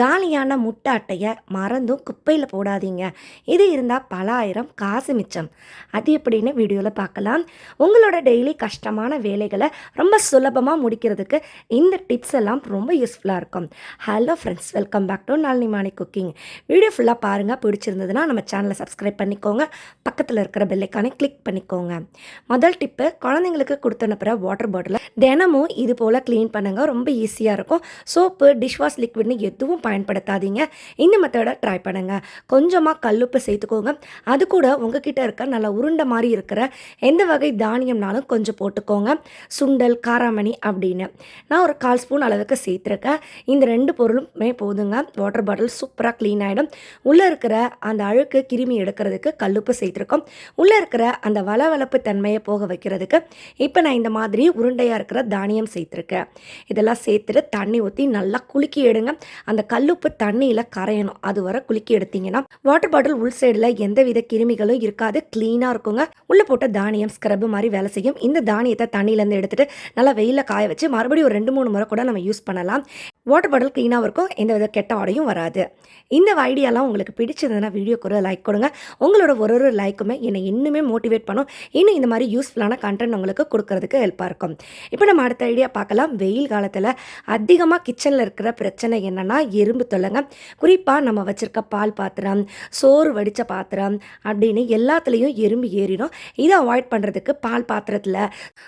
காலியான முட்டை அட்டையை மறந்தும் குப்பையில் போடாதீங்க. இது இருந்தால் பல ஆயிரம் காசு மிச்சம். அது எப்படின்னு வீடியோவில் பார்க்கலாம். உங்களோட டெய்லி கஷ்டமான வேலைகளை ரொம்ப சுலபமாக முடிக்கிறதுக்கு இந்த டிப்ஸ் எல்லாம் ரொம்ப யூஸ்ஃபுல்லாக இருக்கும். Hello friends welcome back to Nalini Mani cooking video ஃபுல்லாக பாருங்கள் பிடிச்சிருந்ததுன்னா நம்ம சேனலை சப்ஸ்கிரைப் பண்ணிக்கோங்க. பக்கத்தில் இருக்கிற பெல்லைக்கானே கிளிக் பண்ணிக்கோங்க. முதல் டிப்பு குழந்தைங்களுக்கு கொடுத்து அனுப்புகிற வாட்டர் பாட்டிலை தினமும் இது போல் க்ளீன் பண்ணுங்கள் ரொம்ப ஈஸியாக இருக்கும். சோப்பு டிஷ்வாஷ் லிக்விட்னு எதுவும் பயன்படுத்தாதீங்க. இந்த மெத்தடை ட்ரை பண்ணுங்கள் கொஞ்சமாக கல்லுப்பு சேர்த்துக்கோங்க. அது கூட உங்ககிட்ட இருக்க நல்ல உருண்டை மாதிரி இருக்கிற எந்த வகை தானியம்னாலும் கொஞ்சம் போட்டுக்கோங்க. சுண்டல் காராமணி அப்படின்னு. நான் ஒரு கால் ஸ்பூன் அளவுக்கு சேர்த்துருக்கேன். இந்த ரெண்டு பொருளுமே போதுங்க. வாட்டர் பாட்டில் சூப்பராக க்ளீன் ஆகிடும் உள்ளே இருக்கிற அந்த அழுக்கு கிருமி எடுக்கிறதுக்கு கல்லுப்பு சேர்த்துருக்கோம். உள்ளே இருக்கிற அந்த வளவளப்பு தன்மையை போக வைக்கிறதுக்கு இப்போ நான் இந்த மாதிரி உருண்டையாக இருக்கிற தானியம் சேர்த்துருக்கேன். இதெல்லாம் சேர்த்துட்டு தண்ணி ஊற்றி நல்லா குலுக்கி எடுங்க. அந்த கல்லுப்பு தண்ணியில் கரையணும். அது வர குலுக்கி எடுத்தீங்கன்னா வாட்டர் பாட்டில் உள் சைடில் எந்தவித கிருமிகளும் இருக்காது. க்ளீனாக இருக்குங்க. உள்ளே போட்ட தானியம் ஸ்க்ரப் மாதிரி வேலை செய்யும். இந்த தானியத்தை தண்ணியிலேருந்து எடுத்துகிட்டு நல்லா வெயிலில் காய வச்சு மறுபடியும் ஒரு ரெண்டு மூணு முறை கூட நம்ம யூஸ் பண்ணலாம். வாட்டர் பாட்டில் க்ளீனாக இருக்கும். எந்த வித கெட்ட வாடையும் வராது. இந்த ஐடியாலாம் உங்களுக்கு பிடிச்சதுன்னா வீடியோக்கு ஒரு லைக் கொடுங்க. உங்களோட ஒரு ஒரு லைக்குமே என்னை இன்னுமே மோட்டிவேட் பண்ணும். இன்னும் இந்த மாதிரி யூஸ்ஃபுல்லான கண்டென்ட் உங்களுக்கு கொடுக்கறதுக்கு ஹெல்ப்பாக இருக்கும். இப்போ நம்ம அடுத்த ஐடியா பார்க்கலாம். வெயில் காலத்தில் அதிகமாக கிச்சனில் இருக்கிற பிரச்சனை என்னென்னா எறும்பு தொலைங்க குறிப்பாக நம்ம வச்சுருக்க பால் பாத்திரம் சோறு வடித்த பாத்திரம் அப்படின்னு எல்லாத்துலேயும் எறும்பு ஏறிடும். இதை அவாய்ட் பண்ணுறதுக்கு பால் பாத்திரத்தில்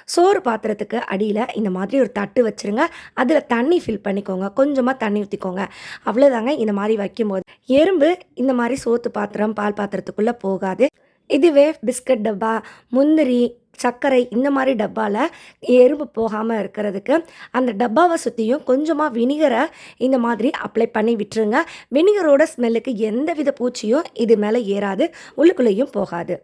சோறு பாத்திரத்துக்கு அடியில் இந்த மாதிரி ஒரு தட்டு வச்சுருங்க. அதில் தண்ணி ஃபில் பண்ணிக்கோங்க. கொஞ்சமாக தண்ணி ஊற்றிக்கோங்க அவ்வளோதாங்க இந்த மாதிரி வைக்கும்போது. எறும்பு இந்த மாதிரி சோத்து பாத்திரம் பால் பாத்திரத்துக்குள்ளே போகாது. இதுவே பிஸ்கட் டப்பா முந்திரி சர்க்கரை இந்த மாதிரி டப்பாவில் எறும்பு போகாமல் இருக்கிறதுக்கு அந்த டப்பாவை சுற்றியும் கொஞ்சமாக வினிகரை இந்த மாதிரி அப்ளை பண்ணி விட்டுருங்க. வினிகரோட ஸ்மெல்லுக்கு எந்த வித பூச்சியும் இது மேலே ஏறாது உள்ளுக்குள்ளேயும் போகாது.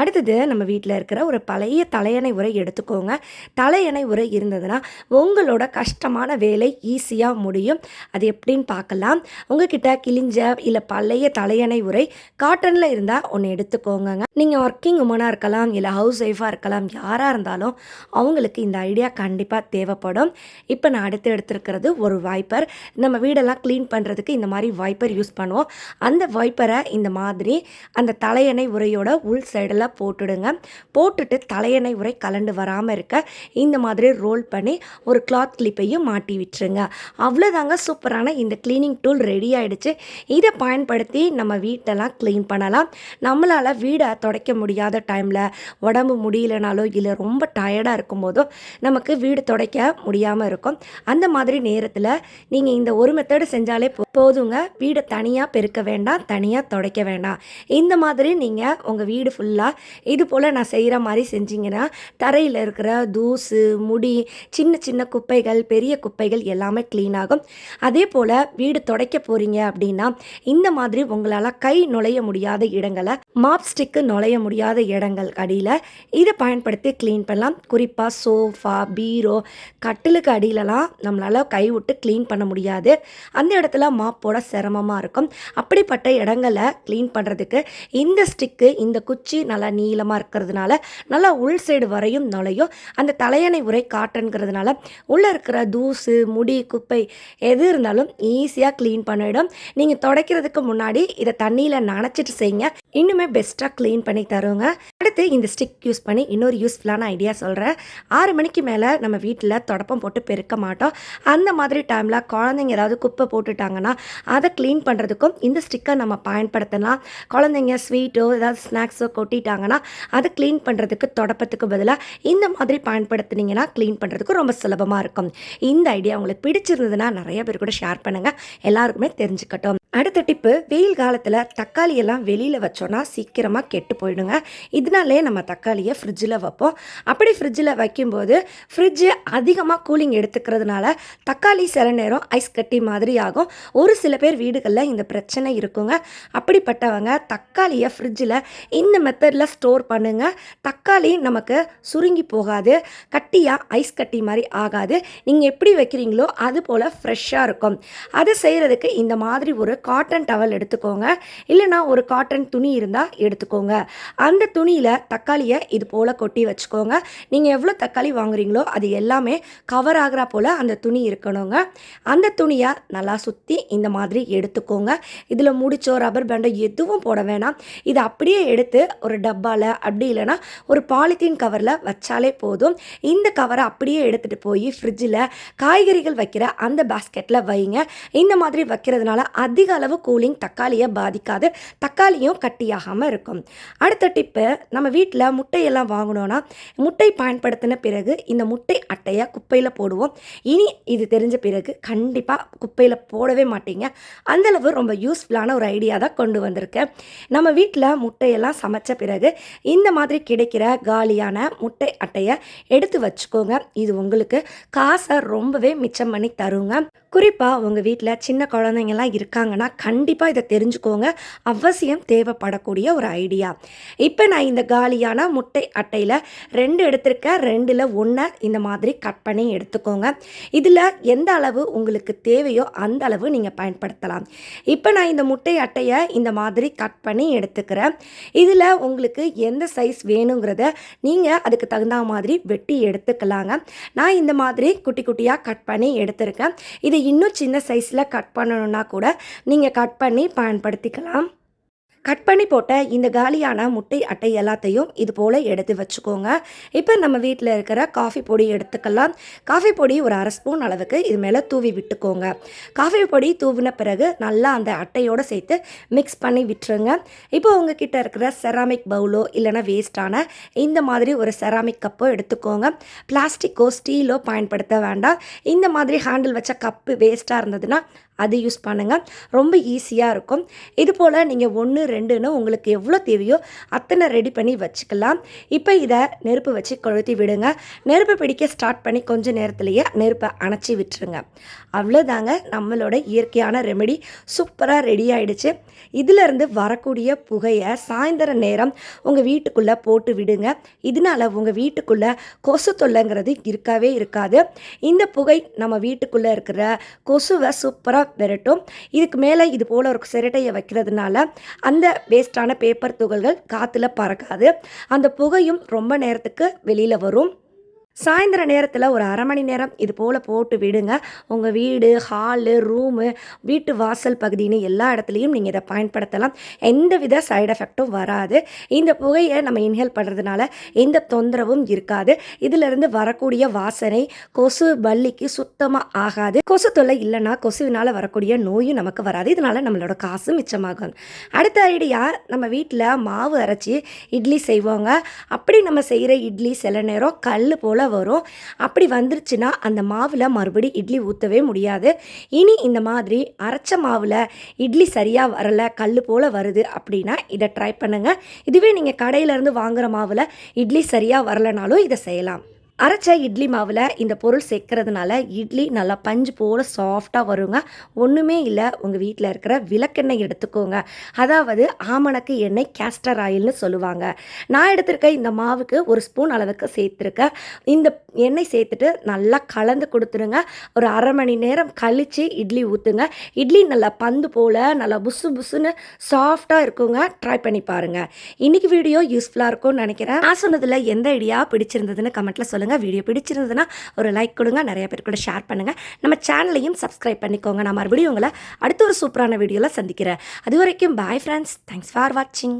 அடுத்தது நம்ம வீட்டில் இருக்கிற ஒரு பழைய தலையணை உரை எடுத்துக்கோங்க. தலையணை உரை இருந்ததுன்னா உங்களோட கஷ்டமான வேலை ஈஸியாக முடியும். அது எப்படின்னு பார்க்கலாம். உங்ககிட்ட கிழிஞ்ச இல்லை பழைய தலையணை உரை காட்டனில் இருந்தால் ஒன்று எடுத்துக்கோங்க நீங்கள் ஒர்க்கிங் உமனாக இருக்கலாம் இல்லை ஹவுஸ் ஒய்ஃபாக இருக்கலாம் யாராக இருந்தாலும் அவங்களுக்கு இந்த ஐடியா கண்டிப்பாக தேவைப்படும். இப்போ நான் அடுத்து எடுத்துருக்கிறது ஒரு வைப்பர் நம்ம வீடெல்லாம் க்ளீன் பண்ணுறதுக்கு இந்த மாதிரி வைப்பர் யூஸ் பண்ணுவோம். அந்த வைப்பரை இந்த மாதிரி அந்த தலையணை உரையோட உள் சைடெல்லாம் போட்டுடுங்க. போட்டுட்டு தலையணை உரை கலண்டு வராமல் இருக்க இந்த மாதிரி ரோல் பண்ணி ஒரு கிளாத் கிளிப்பையும் மாட்டி விட்டுருங்க. அவ்வளோதாங்க சூப்பரான இந்த க்ளீனிங் டூல் ரெடி ஆகிடுச்சு இதை பயன்படுத்தி நம்ம வீட்டெல்லாம் க்ளீன் பண்ணலாம். நம்மளால் வீடை துடைக்க முடியாத டைமில் உடம்பு முடியலனாலோ இல்லை ரொம்ப டயர்டாக இருக்கும்போதோ நமக்கு வீடு துடைக்க முடியாமல் இருக்கும். அந்த மாதிரி நேரத்தில் நீங்கள் இந்த ஒரு மெத்தடு செஞ்சாலே போ- போதுங்க. வீடை தனியாக பெருக்க வேண்டாம் தனியாக துடைக்க வேண்டாம். இந்த மாதிரி நீங்கள் உங்கள் வீடு ஃபுல்லாக இது போல் நான் செய்கிற மாதிரி செஞ்சிங்கன்னா தரையில் இருக்கிற தூசு முடி சின்ன சின்ன குப்பைகள் பெரிய குப்பைகள் எல்லாமே க்ளீன் ஆகும். அதே போல் வீடு துடைக்க போகிறீங்க அப்படின்னா இந்த மாதிரி உங்களால் கை நுழைய முடியாத இடங்களை மாப் ஸ்டிக்கு நுழைய முடியாத இடங்கள் அடியில் இதை பயன்படுத்தி க்ளீன் பண்ணலாம். குறிப்பாக சோஃபா பீரோ கட்டிலுக்கு அடியிலலாம் நம்மளால் கை விட்டு க்ளீன் பண்ண முடியாது. அந்த இடத்துல மாப்போட சிரமமாக இருக்கும். அப்படிப்பட்ட இடங்களை க்ளீன் பண்ணுறதுக்கு இந்த ஸ்டிக்கு இந்த குச்சி நல்லா நீளமாக இருக்கிறதுனால நல்லா உள் சைடு வரையும் நுழையும். அந்த தலையணை உரை காட்டுங்கிறதுனால உள்ளே இருக்கிற தூசு முடி குப்பை எது இருந்தாலும் ஈஸியாக க்ளீன் பண்ணிடும். நீங்கள் துடைக்கிறதுக்கு முன்னாடி இதை தண்ணியில் நனைச்சிட்டு செய்யுங்க. இன்னுமே பெஸ்ட்டாக க்ளீன் பண்ணி தருங்க. அடுத்து இந்த ஸ்டிக் யூஸ் பண்ணி இன்னொரு யூஸ்ஃபுல்லான ஐடியா சொல்கிறேன் ஆறு மணிக்கு மேலே நம்ம வீட்டில் தொடப்பம் போட்டு பெருக்க மாட்டோம். அந்த மாதிரி டைமில் குழந்தைங்க ஏதாவது குப்பை போட்டுட்டாங்கன்னா அதை க்ளீன் பண்ணுறதுக்கும் இந்த ஸ்டிக்கை நம்ம பயன்படுத்தலாம். குழந்தைங்க ஸ்வீட்டோ ஏதாவது ஸ்நாக்ஸோ கொட்டிட்டாங்கன்னா அதை க்ளீன் பண்ணுறதுக்கு தொடப்பத்துக்கு பதிலாக இந்த மாதிரி பயன்படுத்துனீங்கன்னா க்ளீன் பண்ணுறதுக்கு ரொம்ப சுலபமாக இருக்கும். இந்த ஐடியா உங்களுக்கு பிடிச்சிருந்ததுன்னா நிறைய பேர் கூட ஷேர் பண்ணுங்கள் எல்லாருக்குமே தெரிஞ்சுக்கட்டும். அடுத்த டிப்பு வெயில் காலத்தில் தக்காளி எல்லாம் வெளியில் வச்சோன்னா சீக்கிரமாக கெட்டு போயிடுங்க. இதனாலே நம்ம தக்காளியை ஃப்ரிட்ஜில் வைப்போம். அப்படி ஃப்ரிட்ஜில் வைக்கும்போது ஃப்ரிட்ஜு அதிகமாக கூலிங் எடுத்துக்கிறதுனால தக்காளி சில நேரம் ஐஸ் கட்டி மாதிரி ஆகும். ஒரு சில பேர் வீடுகளில் இந்த பிரச்சனை இருக்குங்க. அப்படிப்பட்டவங்க தக்காளியை ஃப்ரிட்ஜில் இந்த மெத்தடில் ஸ்டோர் பண்ணுங்கள் தக்காளி நமக்கு சுருங்கி போகாது. கட்டியாக ஐஸ் கட்டி மாதிரி ஆகாது. நீங்கள் எப்படி வைக்கிறீங்களோ அது போல் ஃப்ரெஷ்ஷாக இருக்கும். அதை செய்கிறதுக்கு இந்த மாதிரி ஒரு காட்டன் டவல் எடுத்துக்கோங்க. இல்லைனா ஒரு காட்டன் துணி இருந்தால் எடுத்துக்கோங்க. அந்த துணியில் தக்காளியை இது போல் கொட்டி வச்சுக்கோங்க. நீங்கள் எவ்வளோ தக்காளி வாங்குறீங்களோ அது எல்லாமே கவர் ஆகிறா போல் அந்த துணி இருக்கணுங்க. அந்த துணியை நல்லா சுற்றி இந்த மாதிரி எடுத்துக்கோங்க. இதில் முடிச்சோ ரப்பர் பேண்டோ எதுவும் போட வேணாம். இதை அப்படியே எடுத்து ஒரு டப்பாவில் அப்படி இல்லைன்னா ஒரு பாலித்தீன் கவரில் வச்சாலே போதும். இந்த கவரை அப்படியே எடுத்துகிட்டு போய் ஃப்ரிட்ஜில் காய்கறிகள் வைக்கிற அந்த பேஸ்கெட்டில் வைங்க. இந்த மாதிரி வைக்கிறதுனால அதிக அளவு கூலிங் தக்காளியை பாதிக்காது. தக்காளியும் கட்டியாகாமல் இருக்கும். அடுத்த டிப்பு நம்ம வீட்டில் முட்டையெல்லாம் வாங்கினோன்னா முட்டை பயன்படுத்தின பிறகு இந்த முட்டை அட்டையை குப்பையில் போடுவோம். இனி இது தெரிஞ்ச பிறகு கண்டிப்பாக குப்பையில் போடவே மாட்டீங்க. அந்தளவு ரொம்ப யூஸ்ஃபுல்லான ஒரு ஐடியா தான் கொண்டு வந்திருக்கேன் நம்ம வீட்டில் முட்டையெல்லாம் சமைச்ச பிறகு இந்த மாதிரி கிடைக்கிற காலியான முட்டை அட்டையை எடுத்து வச்சுக்கோங்க. இது உங்களுக்கு காசை ரொம்பவே மிச்சம் பண்ணி தருங்க. குறிப்பாக உங்கள் வீட்டில் சின்ன குழந்தைங்கள்லாம் இருக்காங்கன்னா கண்டிப்பாக இதை தெரிஞ்சுக்கோங்க. அவசியம் தேவைப்படக்கூடிய ஒரு ஐடியா. இப்போ நான் இந்த காலியான முட்டை அட்டையில் ரெண்டு எடுத்திருக்கேன். ரெண்டில் ஒன்றை இந்த மாதிரி கட் பண்ணி எடுத்துக்கோங்க. இதில் எந்த அளவு உங்களுக்கு தேவையோ அந்த அளவு நீங்கள் பயன்படுத்தலாம். இப்போ நான் இந்த முட்டை அட்டையை இந்த மாதிரி கட் பண்ணி எடுத்துக்கிறேன். இதில் உங்களுக்கு எந்த சைஸ் வேணுங்கிறத நீங்கள் அதுக்கு தகுந்த மாதிரி வெட்டி எடுத்துக்கலாங்க. நான் இந்த மாதிரி குட்டி குட்டியாக கட் பண்ணி எடுத்திருக்கேன். இது இன்னும் சின்ன சைஸில் கட் பண்ணணுன்னா கூட நீங்கள் கட் பண்ணி பயன்படுத்திக்கலாம். கட் பண்ணி போட்ட இந்த காலியான முட்டை அட்டை எல்லாத்தையும் இது போல் எடுத்து வச்சுக்கோங்க. இப்போ நம்ம வீட்டில் இருக்கிற காஃபி பொடி எடுத்துக்கலாம். காஃபி பொடி ஒரு அரை ஸ்பூன் அளவுக்கு இது மேலே தூவி விட்டுக்கோங்க. காஃபி பொடி தூவின பிறகு நல்லா அந்த அட்டையோடு சேர்த்து மிக்ஸ் பண்ணி விட்டுருங்க. இப்போ உங்ககிட்ட இருக்கிற செராமிக் பவுலோ இல்லைனா வேஸ்ட்டான இந்த மாதிரி ஒரு செராமிக் கப்போ எடுத்துக்கோங்க. பிளாஸ்டிக்கோ ஸ்டீலோ பயன்படுத்த வேண்டாம். இந்த மாதிரி ஹேண்டில் வச்ச கப்பு வேஸ்ட்டாக இருந்ததுன்னா அது யூஸ் பண்ணுங்கள் ரொம்ப ஈஸியாக இருக்கும். இது போல் நீங்கள் ஒன்று ரெண்டுன்னு உங்களுக்கு எவ்வளோ தேவையோ அத்தனை ரெடி பண்ணி வச்சுக்கலாம். இப்போ இதை நெருப்பு வச்சு கொளுத்தி விடுங்க. நெருப்பு பிடிக்க ஸ்டார்ட் பண்ணி கொஞ்சம் நேரத்துலையே நெருப்பை அணைச்சி விட்டுருங்க. அவ்வளோதாங்க நம்மளோட இயற்கையான ரெமெடி சூப்பராக ரெடி ஆகிடுச்சு இதிலிருந்து வரக்கூடிய புகையை சாயந்தர நேரம் உங்கள் வீட்டுக்குள்ளே போட்டு விடுங்க. இதனால் உங்கள் வீட்டுக்குள்ளே கொசு தொல்லைங்கிறது இருக்கவே இருக்காது. இந்த புகை நம்ம வீட்டுக்குள்ளே இருக்கிற கொசுவை சூப்பராக விரட்டும். இதுக்கு மேலே இது போல் ஒரு சிரட்டையை வைக்கிறதுனால அந்த வேஸ்டான பேப்பர் துகள்கள் காற்றுல பறக்காது. அந்த புகையும் ரொம்ப நேரத்துக்கு வெளியில் வரும். சாயந்தர நேரத்தில் ஒரு அரை மணி நேரம் இது போல் போட்டு விடுங்க. உங்கள் வீடு ஹாலு ரூமு வீட்டு வாசல் பகுதின்னு எல்லா இடத்துலையும் நீங்கள் இதை பயன்படுத்தலாம். எந்த வித சைடு எஃபெக்டும் வராது. இந்த புகையை நம்ம இன்ஹேல் பண்ணுறதுனால எந்த தொந்தரவும் இருக்காது. இதிலிருந்து வரக்கூடிய வாசனை கொசு பள்ளிக்கு சுத்தமாக ஆகாது. கொசு தொல்லை இல்லைன்னா கொசுவினால் வரக்கூடிய நோயும் நமக்கு வராது. இதனால் நம்மளோட காசு மிச்சமாகும். அடுத்த ஐடியா நம்ம வீட்டில் மாவு அரைச்சி இட்லி செய்வோங்க. அப்படி நம்ம செய்கிற இட்லி சில நேரம் கல் போல் வரும். அப்படி வந்துருச்சுன்னா அந்த மாவில் மறுபடி இட்லி ஊற்றவே முடியாது. இனி இந்த மாதிரி அரைச்ச மாவில் இட்லி சரியாக வரலை கல் போல் வருது அப்படின்னா இதை ட்ரை பண்ணுங்கள் இதுவே நீங்கள் கடையிலேருந்து வாங்குகிற மாவில் இட்லி சரியாக வரலைனாலும் இதை செய்யலாம். அரைச்ச இட்லி மாவில் இந்த பொருள் சேர்க்கறதுனால இட்லி நல்லா பஞ்சு போல் சாஃப்டாக வருங்க. ஒன்றுமே இல்லை உங்கள் வீட்டில் இருக்கிற விளக்கெண்ணெய் எடுத்துக்கோங்க. அதாவது ஆமணக்கு எண்ணெய் கேஸ்டர் ஆயில்னு சொல்லுவாங்க. நான் எடுத்திருக்க இந்த மாவுக்கு ஒரு ஸ்பூன் அளவுக்கு சேர்த்துருக்கேன். இந்த எண்ணெய் சேர்த்துட்டு நல்லா கலந்து கொடுத்துருங்க. ஒரு அரை மணி நேரம் கழித்து இட்லி ஊற்றுங்க இட்லி நல்லா பந்து போல் நல்லா புசு புசுன்னு சாஃப்டாக இருக்குங்க. ட்ரை பண்ணி பாருங்கள் இன்றைக்கி வீடியோ யூஸ்ஃபுல்லாக இருக்கும்னு நினைக்கிறேன். நான் சொன்னதில் எந்த ஐடியா பிடிச்சிருந்ததுன்னு கமெண்ட்டில் சொல்லுங்கள் வீடியோ பிடிச்சிருந்ததுன்னா ஒரு லைக் கொடுங்க. நிறைய பேர் கூட ஷேர் பண்ணுங்கள் நம்ம சேனலையும் சப்ஸ்கிரைப் பண்ணிக்கோங்க. நான் மறுபடியும் உங்களை அடுத்த ஒரு சூப்பரான வீடியோவில் சந்திக்கிறேன். அது வரைக்கும் பாய் ஃப்ரெண்ட்ஸ் தேங்க்ஸ் ஃபார் வாட்சிங்